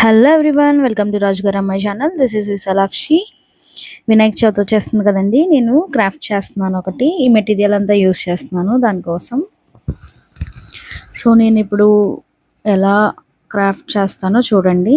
Hello everyone welcome to Raju garu అమ్మాయి channel this is Vishalakshi Vinayaka Chavithi వచ్చేస్తుంది కదండి. నేను క్రాఫ్ట్ చేస్తున్నాను ఒకటి. ఈ మెటీరియల్ అంతా యూస్ చేస్తున్నాను దానికోసం సో నేను ఇప్పుడు ఎలా క్రాఫ్ట్ చేస్తానో చూడండి.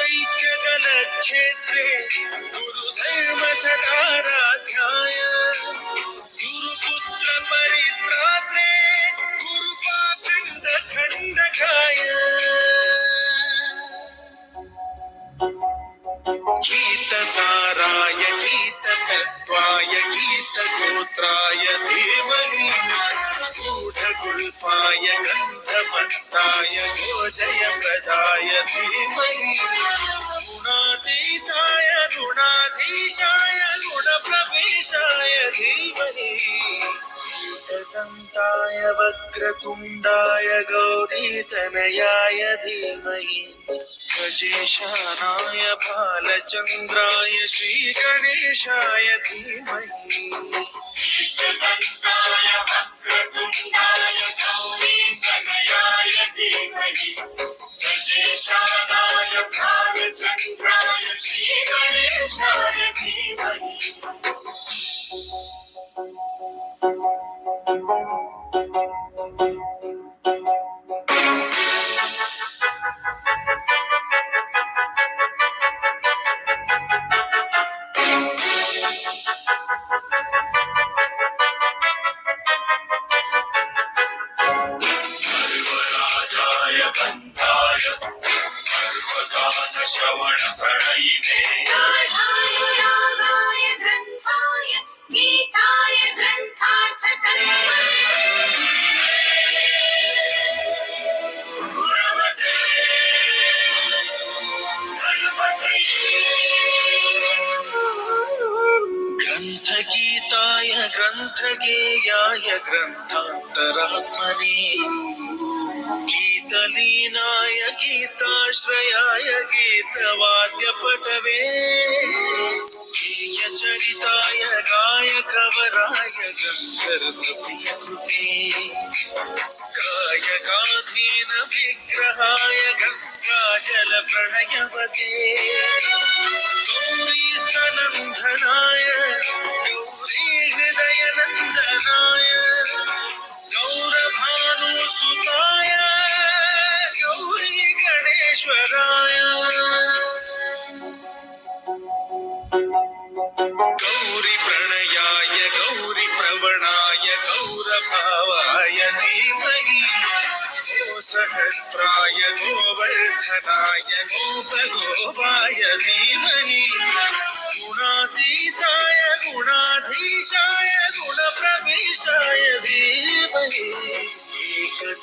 गुरुकुलस्थायिने गुरुविक्रमाय गुह्यप्रवराय गुरवे गुणगुरवे गुरुदैत्यगलक्षेत्रे गुरुधर्मसदाराध्याय गुरुपुत्रपरित्रात्रे गुरुपाखण्डखण्डकाय गीतसाराय गीततत्त्वाय गीतगोत्राय धीमहि। गूढगुल्फाय गन्धमत्ताय गोजयप्रदाय धीमहि गुणातीताय गुणाधीशाय गुणप्रविष्टाय धीमहि। एकदन्ताय वक्रतुण्डाय गौरीतनयाय धीमहि गजेशानाय बालचन्द्राय श्रीगणेशाय धीमहि। श्रीगणेशाय वक्रतुण्डाय धीमहि गजेशानाय भालचन्द्राय श्रीगणेशाय धीमहि श्रवणफलयिने राधाय ग्रन्थाय गीताय ग्रन्थार्थतन्मये ग्रन्थगीताय ग्रन्थगेयाय ग्रन्थान्तरात्मने गीता गीतलीनाय गीताश्रयाय गीतवाद्यपटवे। चरिताय गायकवराय गन्धर्वप्रियकृते गायकाधीन विग्रहाय गङ्गाजलप्रणयवते। गौरीस्तनन्दनाय गौ सर्वेश्वराय गौरी प्रणयाय, गौरी प्रवणाय, गौरभावाय, धीमहि। सहस्राय गोवर्धनाय, गोपगोपाय, धीमहि। गुणातीताय, गुणाधीशाय, गुणप्रविष्टाय, धीमहि।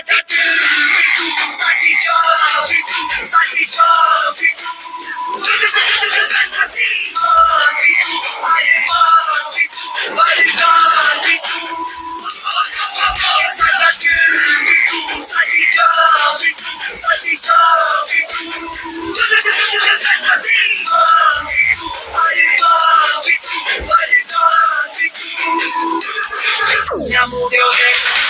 杀进去，飞猪，杀进去了，飞猪，杀进去了，飞猪，杀杀杀杀杀杀杀进去了，飞猪，杀进去了，飞猪，杀进去了，飞猪，杀杀杀杀杀杀杀进去了，飞猪，杀进去了，飞猪，杀进去了，飞猪。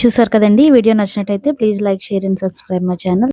చూసారు కదండి ఈ వీడియో నచ్చినట్టయితే please like share and subscribe my channel.